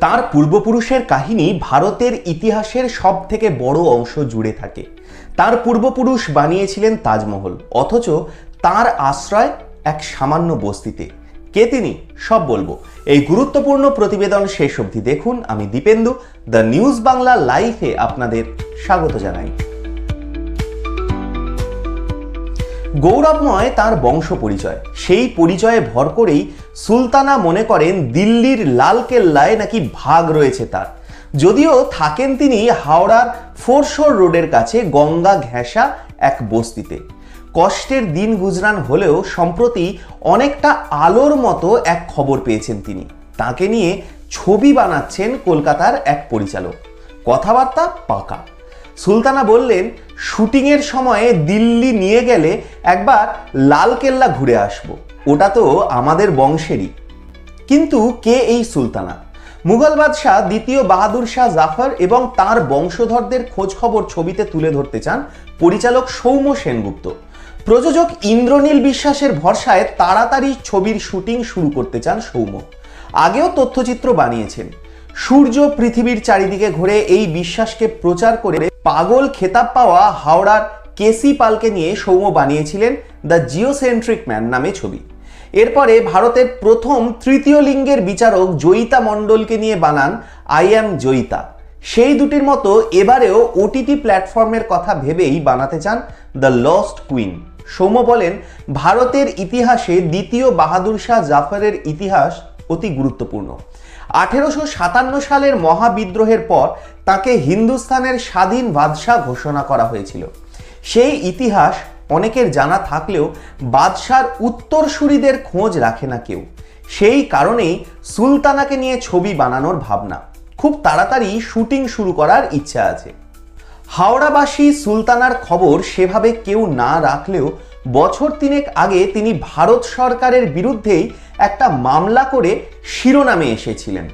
তার পূর্বপুরুষের কাহিনী ভারতের ইতিহাসের সব থেকে বড় অংশ জুড়ে থাকে। তার পূর্বপুরুষ বানিয়েছিলেন তাজমহল, অথচ তার আশ্রয় এক সামান্য বস্তিতে। কে তিনি? সব বলব। এই গুরুত্বপূর্ণ প্রতিবেদন শেষ অবধি দেখুন। আমি দীপেন্দু, দ্য নিউজ বাংলা লাইভে আপনাদের স্বাগত জানাই। গৌরবময় তার বংশ পরিচয়। সেই পরিচয়ে ভর করেই সুলতানা মনে করেন দিল্লির লালকেল্লায় নাকি ভাগ রয়েছে তার। যদিও থাকেন তিনি হাওড়ার ফোরশোর রোডের কাছে গঙ্গা ঘেঁষা এক বস্তিতে। কষ্টের দিন গুজরান হলেও সম্প্রতি অনেকটা আলোর মতো এক খবর পেয়েছেন তিনি। তাকে নিয়ে ছবি বানাচ্ছেন কলকাতার এক পরিচালক। কথাবার্তা পাকা। সুলতানা বললেন, শুটিংয়ের সময়ে দিল্লি নিয়ে গেলে একবার লালকেল্লা ঘুরে আসব। ওটা তো আমাদের বংশেরই। কিন্তু কে এই সুলতানা? মুঘল বাদশাহ দ্বিতীয় বাহাদুর শাহ জাফর এবং তার বংশধরদের খোঁজ খবর ছবিতে তুলে ধরতে চান পরিচালক সৌম্য সেনগুপ্ত। প্রযোজক ইন্দ্রনীল বিশ্বাসের ভরসায় তাড়াতাড়ি ছবির শুটিং শুরু করতে চান সৌম্য। আগেও তথ্যচিত্র বানিয়েছেন। সূর্য পৃথিবীর চারিদিকে ঘুরে এই বিশ্বাসকে প্রচার করে পাগল খেতাব পাওয়া হাওড়ার কেসি পালকে নিয়ে সৌম্য বানিয়েছিলেন দ্য জিওসেন্ট্রিক ম্যান নামে ছবি। এরপরে ভারতের প্রথম তৃতীয় লিঙ্গের বিচারক জয়িতা মণ্ডলকে নিয়ে বানান আই অ্যাম জয়িতা। সেই দুটির মতো এবারেও ওটিটি প্ল্যাটফর্মের কথা ভেবেই বানাতে চান দ্য লস্ট কুইন। সৌম্য বলেন, ভারতের ইতিহাসে দ্বিতীয় বাহাদুর শাহ জাফরের ইতিহাস অতি গুরুত্বপূর্ণ। আঠেরোশো সাতান্ন সালের মহাবিদ্রোহের পর তাকে হিন্দুস্তানের স্বাধীন বাদশাহ ঘোষণা করা হয়েছিল। সেই ইতিহাস অনেকের জানা থাকলেও বাদশার উত্তরসূরিদের খোঁজ রাখে না কেউ। সেই কারণেই সুলতানাকে নিয়ে ছবি বানানোর ভাবনা। খুব তাড়াতাড়ি শুটিং শুরু করার ইচ্ছা আছে। হাওড়াবাসী সুলতানার খবর সেভাবে কেউ না রাখলেও বছর তিনেক আগে তিনি ভারত সরকারের বিরুদ্ধেই একটা মামলা করে শিরোনামে এসেছিলেন।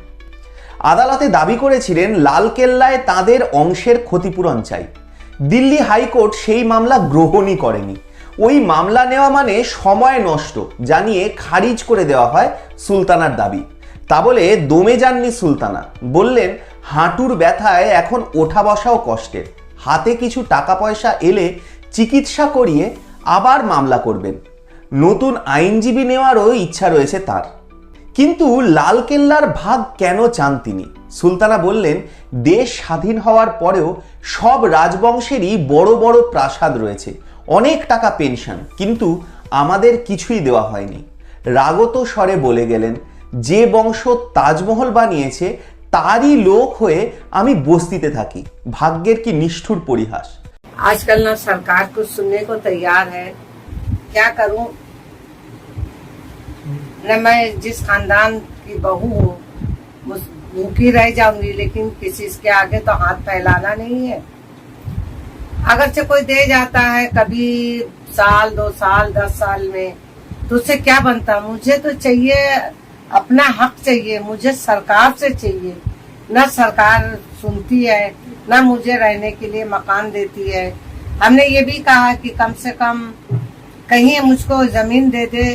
আদালতে দাবি করেছিলেন, লালকেল্লায় তাদের অংশের ক্ষতিপূরণ চাই। দিল্লি হাইকোর্ট সেই মামলা গ্রহণই করেনি। ওই মামলা নেওয়া মানে সময় নষ্ট, জানিয়ে খারিজ করে দেওয়া হয় সুলতানার দাবি। তা বলে, দমে যাননি সুলতানা। বললেন, হাঁটুর ব্যথায় এখন ওঠা বসাও কষ্টের। হাতে কিছু টাকা পয়সা এলে চিকিৎসা করিয়ে আবার মামলা করবেন। নতুন আইনজীবী নেওয়ারও ইচ্ছা রয়েছে তার। কিন্তু লালকেল্লার ভাগ কেন চান তিনি সুলতানা বললেন দেশ স্বাধীন হওয়ার পরেও সব রাজবংশেরই বড় বড় প্রাসাদ রয়েছে অনেক টাকা পেনশন কিন্তু আমাদের কিছুই দেওয়া হয়নি রাগত স্বরে বলে গেলেন যে বংশ তাজমহল বানিয়েছে তারই লোক হয়ে আমি বস্তিতে থাকি ভাগ্যের কি নিষ্ঠুর পরিহাস आजकल ना सरकार कुछ सुनने को तैयार है क्या करूं न मैं जिस खानदान की बहू हूँ भूखी रह जाऊँगी, लेकिन किसी के आगे तो हाथ फैलाना नहीं है। अगर से कोई दे जाता है कभी साल, दो साल, दस साल में तो उससे क्या बनता? मुझे तो चाहिए, अपना हक चाहिए, मुझे सरकार से चाहिए। न सरकार सुनती है, न मुझे रहने के लिए मकान देती है। हमने ये भी कहा कि कम से कम कहीं मुझको ज़मीन दे दे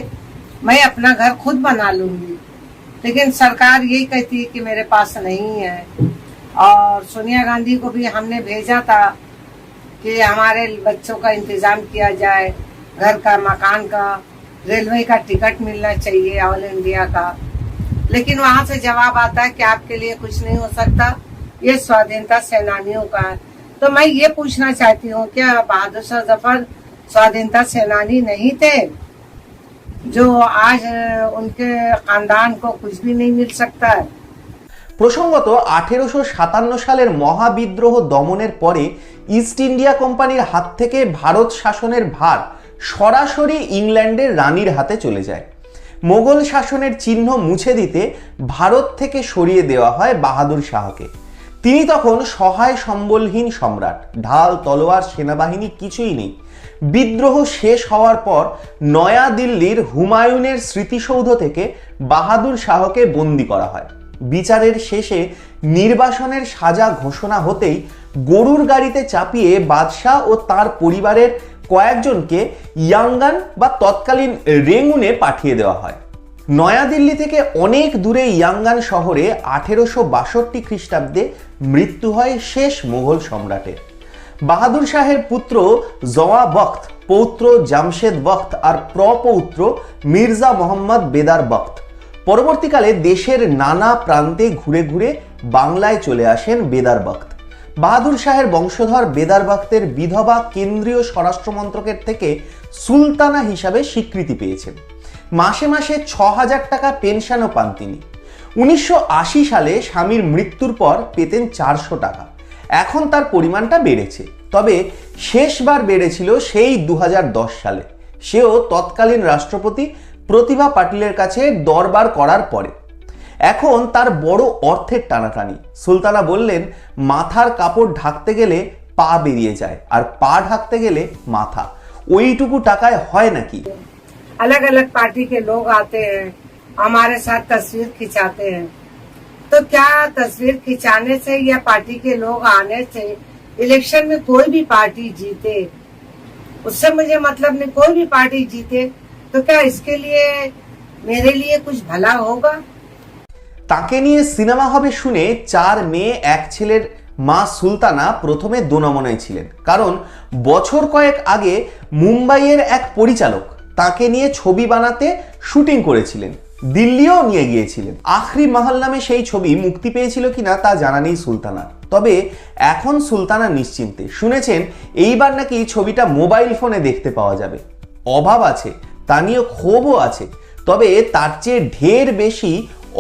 मैं अपना घर खुद बना लूँगी। लेकिन सरकार यही कहती है कि मेरे पास नहीं है। और सोनिया गांधी को भी हमने भेजा था कि हमारे बच्चों का इंतज़ाम किया जाए। घर का, मकान का, रेलवे का टिकट मिलना चाहिए ऑल इंडिया का। लेकिन वहाँ से जवाब आता है कि आपके लिए कुछ नहीं हो सकता। ये स्वाधीनता सेनानियों का है। तो मैं ये पूछना चाहती हूँ, क्या बहादुर शाह ज़फ़र स्वाधीनता सेनानी नहीं थे? जो आज अ, उनके खानदान को कुछ भी नहीं मिल सकता है প্রসঙ্গত আঠেরোশো সাতান্ন সালের মহাবিদ্রোহ দমনের পরে ইস্ট ইন্ডিয়া কোম্পানির হাত থেকে ভারত শাসনের ভার সরাসরি ইংল্যান্ডের রানীর হাতে চলে যায় মোগল শাসনের চিহ্ন মুছে দিতে ভারত থেকে সরিয়ে দেওয়া হয় বাহাদুর শাহকে তিনি তখন সহায় সম্বলহীন সম্রাট। ঢাল, তলোয়ার, সেনাবাহিনী কিছুই নেই। বিদ্রোহ শেষ হওয়ার পর নয়া দিল্লির হুমায়ুনের স্মৃতিসৌধ থেকে বাহাদুর শাহকে বন্দি করা হয়। বিচারের শেষে নির্বাসনের সাজা ঘোষণা হতেই গরুর গাড়িতে চাপিয়ে বাদশাহ ও তার পরিবারের কয়েকজনকে ইয়াঙ্গান বা তৎকালীন রেঙ্গুনে পাঠিয়ে দেওয়া হয়। নয়াদিল্লি থেকে অনেক দূরে ইয়াঙ্গান শহরে আঠেরোশো বাষট্টি খ্রিস্টাব্দে মৃত্যু হয় শেষ মুঘল সম্রাটের। বাহাদুর শাহের পুত্র জওয়া বখ্ত, পৌত্র জামশেদ বখ্ত আর প্রপৌত্র মির্জা মোহাম্মদ বেদার বখ্ত। পরবর্তীকালে দেশের নানা প্রান্তে ঘুরে ঘুরে বাংলায় চলে আসেন বেদার বখ্ত। বাহাদুর শাহের বংশধর বেদার বখ্তের বিধবা কেন্দ্রীয় স্বরাষ্ট্রমন্ত্রকের থেকে সুলতানা হিসাবে স্বীকৃতি পেয়েছেন। মাসে মাসে ছ হাজার টাকা পেনশনও পান তিনি। উনিশশো আশি সালে স্বামীর মৃত্যুর পর পেতেন চারশো টাকা। এখন তার পরিমাণটা বেড়েছে। তবে শেষবার বেড়েছিল সেই দু হাজার দশ সালে। সেও তৎকালীন রাষ্ট্রপতি প্রতিভা পাটিলের কাছে দরবার করার পরে। এখন তার বড় অর্থের টানাটানি। সুলতানা বললেন, মাথার কাপড় ঢাকতে গেলে পা বেরিয়ে যায়, আর পা ঢাকতে গেলে মাথা। ওইটুকু টাকায় হয় নাকি? अलग अलग पार्टी के लोग आते हैं हमारे साथ तस्वीर खिंचाते हैं तो क्या तस्वीर खिंचाने से या पार्टी के लोग आने से इलेक्शन में कोई भी पार्टी जीते उससे मुझे मतलब नहीं कोई भी पार्टी जीते तो क्या इसके लिए मेरे लिए कुछ भला होगा তাকে নিয়ে সিনেমা হবে শুনে চার মেয়ে এক ছেলের মা সুলতানা প্রথমে দোনামনায় ছিলেন কারণ বছর কয়েক আগে মুম্বাইয়ের এক পরিচালক তাকে নিয়ে ছবি বানাতে শুটিং করেছিলেন, দিল্লিও নিয়ে গিয়েছিলেন। আখরি মহল নামে সেই ছবি মুক্তি পেয়েছিল কিনা তা জানা নেই সুলতানার তবে এখন সুলতানা নিশ্চিন্তে। শুনেছেন, এইবার নাকি ছবিটা মোবাইল ফোনে দেখতে পাওয়া যাবে। অভাব আছে, তা নিয়ে ক্ষোভও আছে। তবে তার চেয়ে ঢের বেশি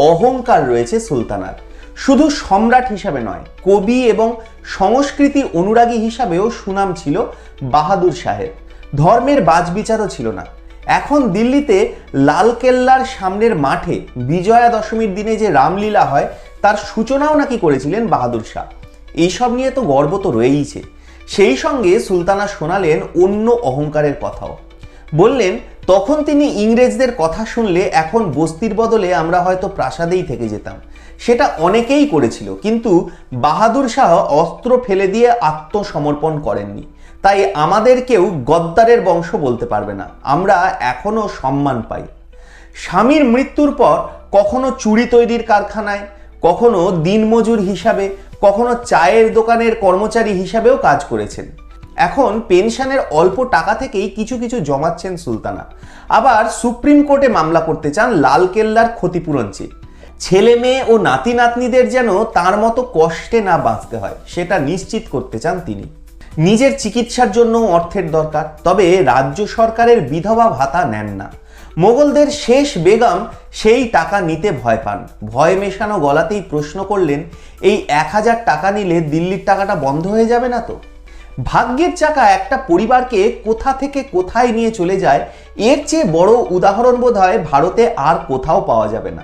অহংকার রয়েছে সুলতানার। শুধু সম্রাট হিসাবে নয়, কবি এবং সংস্কৃতি অনুরাগী হিসাবেও সুনাম ছিল বাহাদুর শাহের। ধর্মের বাজবিচারও ছিল না। এখন দিল্লিতে লালকেল্লার সামনের মাঠে বিজয়া দশমীর দিনে যে রামলীলা হয়, তার সূচনাও নাকি করেছিলেন বাহাদুর শাহ। এইসব নিয়ে তো গর্ব তো রয়েইছে। সেই সঙ্গে সুলতানা শোনালেন অন্য অহংকারের কথাও। বললেন, তখন তিনি ইংরেজদের কথা শুনলে এখন বস্তির বদলে আমরা হয়তো প্রাসাদেই থেকে যেতাম। সেটা অনেকেই করেছিল, কিন্তু বাহাদুর শাহ অস্ত্র ফেলে দিয়ে আত্মসমর্পণ করেননি। তাই আমাদের কেউ গদ্দারের বংশ বলতে পারবে না। আমরা এখনও সম্মান পাই। স্বামীর মৃত্যুর পর কখনো চুড়ি তৈরির কারখানায়, কখনো দিনমজুর হিসাবে, কখনো চায়ের দোকানের কর্মচারী হিসাবেও কাজ করেছেন। এখন পেনশনের অল্প টাকা থেকেই কিছু কিছু জমাচ্ছেন সুলতানা। আবার সুপ্রিম কোর্টে মামলা করতে চান লালকেল্লার ক্ষতিপূরণ চেয়ে। ছেলে মেয়ে ও নাতি নাতনিদের যেন তার মতো কষ্টে না বাঁচতে হয়, সেটা নিশ্চিত করতে চান তিনি। নিজের চিকিৎসার জন্য অর্থের দরকার, তবে রাজ্য সরকারের বিধবা ভাতা নেন না। মোগলদের শেষ বেগম সেই টাকা নিতে ভয় পান। ভয় মেশানো গলাতেই প্রশ্ন করলেন, এই এক হাজার টাকা নিলে দিল্লির টাকাটা বন্ধ হয়ে যাবে না তো? ভাগ্যের চাকা একটা পরিবারকে কোথা থেকে কোথায় নিয়ে চলে যায়, এর চেয়ে বড় উদাহরণ বোধ হয় ভারতে আর কোথাও পাওয়া যাবে না।